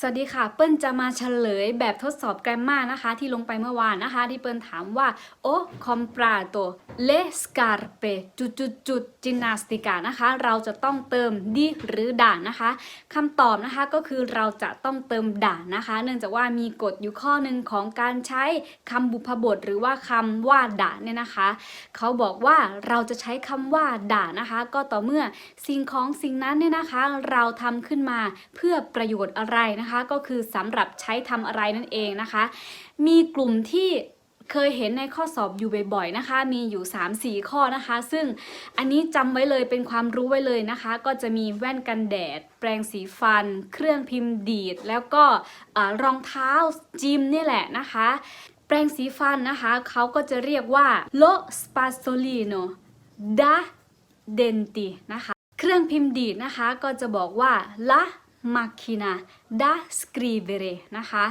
สวัสดีค่ะ เปิ้ลจะมาเฉลยแบบทดสอบแกรมมานะคะ ที่ลงไปเมื่อวานนะคะ ที่เปิ้ลถามว่า o comprato le scarpe จุดจุดจุดจินนาสติกานะคะ เราจะต้องเติมดีหรือด่านนะคะคำตอบนะคะก็คือเราจะต้องเติมด่านนะคะ เนื่องจากว่ามีกฎอยู่ข้อหนึ่งของการใช้คำบุพบท หรือว่าคำว่าด่านเนี่ยนะคะ เขาบอกว่าเราจะใช้คำว่าด่านะคะ ก็ต่อเมื่อสิ่งของสิ่งนั้นเนี่ยนะคะ เราทำขึ้นมาเพื่อประโยชน์อะไรนะคะก็คือสำหรับใช้ทำอะไรนั่นเองนะคะ มีกลุ่มที่เคยเห็นในข้อสอบอยู่บ่อยๆนะคะ มีอยู่ 3-4 ข้อนะคะ ซึ่งอันนี้จำไว้เลยเป็นความรู้ไว้เลยนะคะ ก็จะมีแว่นกันแดด แปรงสีฟัน เครื่องพิมพ์ดีด แล้วก็รองเท้าจิมนี่แหละนะคะ แปรงสีฟันนะคะ เขาก็จะเรียกว่า lo spazzolino da denti นะคะ เครื่องพิมพ์ดีดนะคะ ก็จะบอกว่า la macchina da scrivere นะคะ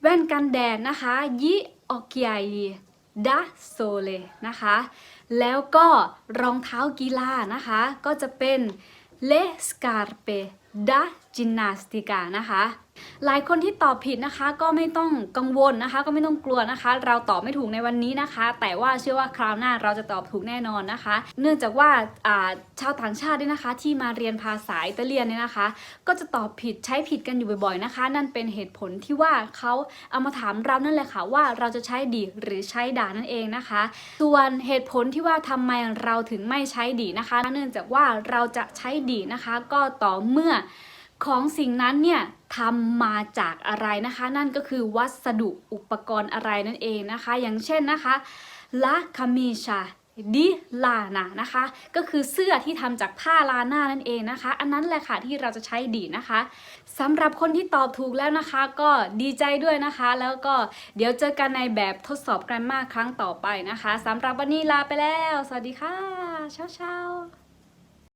แว่นกันแดดนะคะ gli occhiali da sole นะคะ แล้วก็รองเท้ากีฬานะคะ ก็จะเป็น le scarpe da ginnastica นะคะ หลายคนที่ตอบผิดนะคะ ก็ไม่ต้องกังวลนะคะ ก็ไม่ต้องกลัวนะคะ เราตอบไม่ถูกในวันนี้นะคะ แต่ว่าเชื่อว่าคราวหน้าเราจะตอบถูกแน่นอนนะคะ เนื่องจากว่าชาวต่างชาติเนี่ยนะคะ ที่มาเรียนภาษาอิตาเลียนเนี่ยนะคะ ก็จะตอบผิดใช้ผิดกันอยู่บ่อยๆนะคะ นั่นเป็นเหตุผลที่ว่าเขาเอามาถามเรานั่นแหละค่ะว่าเราจะใช้ดีหรือใช้ด่านั่นเองนะคะ ส่วนเหตุผลที่ว่าทำไมเราถึงไม่ใช้ดีนะคะ เนื่องจากว่าเราจะใช้ดีนะคะ ก็ต่อเมื่อของสิ่งนั้นเนี่ยทำมาจากอะไรนะคะ นั่นก็คือวัสดุอุปกรณ์อะไรนั่นเองนะคะ อย่างเช่นนะคะ la camicia di lana นะคะ ก็คือเสื้อที่ทำจากผ้าลาน่านั่นเองนะคะ อันนั้นแหละค่ะที่เราจะใช้ดีนะคะสำหรับคนที่ตอบถูกแล้วนะคะ ก็ดีใจด้วยนะคะ แล้วก็เดี๋ยวเจอกันในแบบทดสอบกรมมาครั้งต่อไปนะคะสำหรับวันนี้ลาไปแล้ว สวัสดีค่ะเช้าๆ